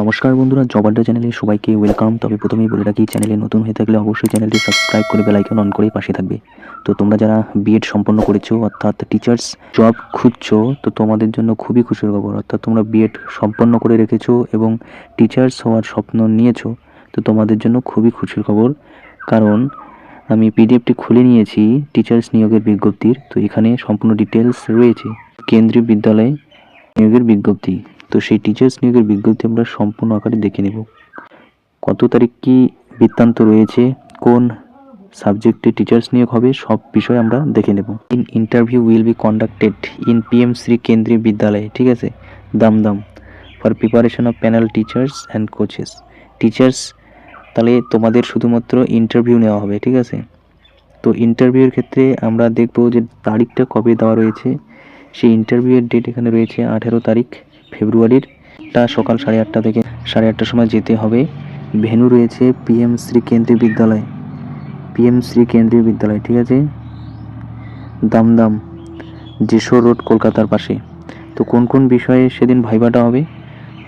নমস্কার বন্ধুরা জবাড্ডা চ্যানেলে সবাইকে ওয়েলকাম। তবে প্রথমেই বলে রাখি, চ্যানেলে নতুন হয়ে থাকলে অবশ্যই চ্যানেলটি সাবস্ক্রাইব করে বেলাইকন অন করে পাশে থাকবে। তো তোমরা যারা বিএড সম্পন্ন করেছ, অর্থাৎ টিচার্স জব খুঁজছো, তো তোমাদের জন্য খুবই খুশির খবর। অর্থাৎ তোমরা বিএড সম্পন্ন করে রেখেছো এবং টিচার্স হওয়ার স্বপ্ন নিয়েছো, তো তোমাদের জন্য খুবই খুশির খবর। কারণ আমি পিডিএফটি খুলে নিয়েছি টিচার্স নিয়োগের বিজ্ঞপ্তির, তো এখানে সম্পূর্ণ ডিটেলস রয়েছে। কেন্দ্রীয় বিদ্যালয়ে নিয়োগের বিজ্ঞপ্তি। তো সেই টিচার্স নিয়োগের বিজ্ঞপ্তি আমরা সম্পূর্ণ আকারে দেখে নেব। কত তারিখ কি বৃত্তান্ত রয়েছে, কোন সাবজেক্টে টিচার্স নিয়োগ হবে, সব বিষয় আমরা দেখে নেব। In interview will be conducted in PM Shri কেন্দ্রীয় বিদ্যালয়ে ঠিক আছে? Dumdum for preparation of panel teachers and coaches teachers তাহলে তোমাদের শুধুমাত্র ইন্টারভিউ নেওয়া হবে, ঠিক আছে? তো ইন্টারভিউর ক্ষেত্রে আমরা দেখব যে তারিখটা কবে দেওয়া রয়েছে। সেই ইন্টারভিউয়ের ডেট এখানে রয়েছে আঠেরো তারিখ। ফেব্রুয়ারির। টা সকাল সাড়ে আটটা থেকে সাড়ে আটটার সময় যেতে হবে। ভেন্যু রয়েছে পিএম শ্রী কেন্দ্রীয় বিদ্যালয়। পিএম শ্রী কেন্দ্রীয় বিদ্যালয়, ঠিক আছে? দামদাম, যেশোর রোড, কলকাতার পাশে। তো কোন কোন বিষয়ে সেদিন ভাইবাটা হবে?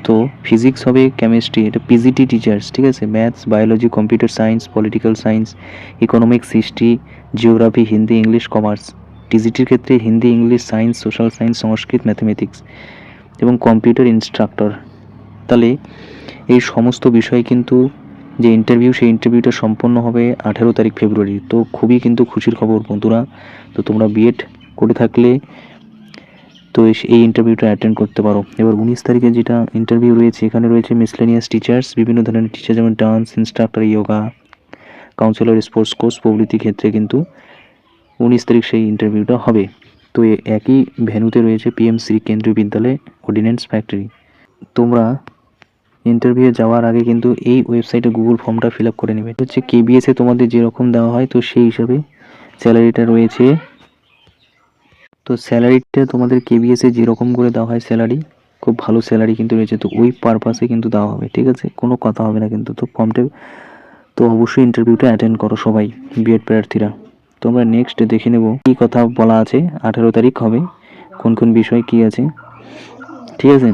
তো ফিজিক্স হবে, কেমিস্ট্রি, এটা পিজিটি টিচার্স, ঠিক আছে? Maths, biology, computer science, political science, economics, history, geography, Hindi, English, commerce. টিজিটির ক্ষেত্রে Hindi, English, science, social science, Sanskrit, mathematics. এবং কম্পিউটার ইনস্ট্রাক্টর তাহলে এই সমস্ত বিষয় কিন্তু যে ইন্টারভিউ সেই ইন্টারভিউটা সম্পন্ন হবে আঠেরো তারিখ ফেব্রুয়ারি তো খুবই কিন্তু খুশির খবর বন্ধুরা। তো তোমরা বিএড করে থাকলে তো এই ইন্টারভিউটা অ্যাটেন্ড করতে পারো। এবার উনিশ তারিখে যেটা ইন্টারভিউ রয়েছে, এখানে রয়েছে মিসলেনিয়াস টিচার্স বিভিন্ন ধরনের টিচার যেমন dance instructor yoga counsellor sports course প্রভৃতি ক্ষেত্রে কিন্তু উনিশ তারিখ সেই ইন্টারভিউটা হবে। তো একই ভেন্যুতে রয়েছে পিএমসি কেন্দ্রীয় বিদ্যালয় অর্ডিন্যান্স ফ্যাক্টরি তোমরা ইন্টারভিউ যাওয়ার আগে কিন্তু এই ওয়েবসাইটে গুগল ফর্মটা ফিল করে নেবে। হচ্ছে কেবিএসে তোমাদের যেরকম দেওয়া হয়, তো সেই হিসাবে স্যালারিটা রয়েছে। তো স্যালারিটা তোমাদের কেবিএসে যেরকম করে দেওয়া হয় স্যালারি খুব ভালো স্যালারি কিন্তু রয়েছে, তো ওই পারপাসে কিন্তু দেওয়া হবে, ঠিক আছে? কোনো কথা হবে না কিন্তু, তো ফর্মটা তো অবশ্যই ইন্টারভিউটা অ্যাটেন্ড করো সবাই বিএড প্রার্থীরা। আমরা নেক্সট দেখে নেব কি কথা বলা আছে, আঠেরো তারিখ হবে, কোন কোন বিষয় কি আছে। ঠিক আছে?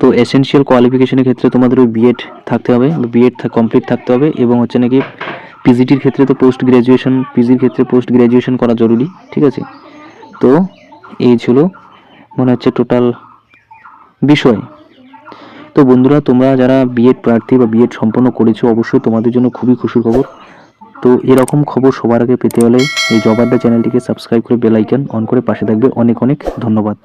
তো এসেনশিয়াল কোয়ালিফিকেশনের ক্ষেত্রে তোমাদের ওই বিএড থাকতে হবে বিএড কমপ্লিট থাকতে হবে এবং হচ্ছে নাকি পিজিটির ক্ষেত্রে তো পোস্ট গ্র্যাজুয়েশন পিজির ক্ষেত্রে পোস্ট গ্র্যাজুয়েশন করা জরুরি, ঠিক আছে? তো এই ছিল মনে হচ্ছে টোটাল বিষয়। তো বন্ধুরা, তোমরা যারা বিএড প্রার্থী বা বিএড সম্পন্ন করেছ, অবশ্যই তোমাদের জন্য খুবই খুশির খবর। তো এরকম খবর সবার আগে পেতে হলে এই জবাদ্দা চ্যানেলটিকে সাবস্ক্রাইব করে বেল অন করে পাশে থাকবে। অনেক অনেক ধন্যবাদ।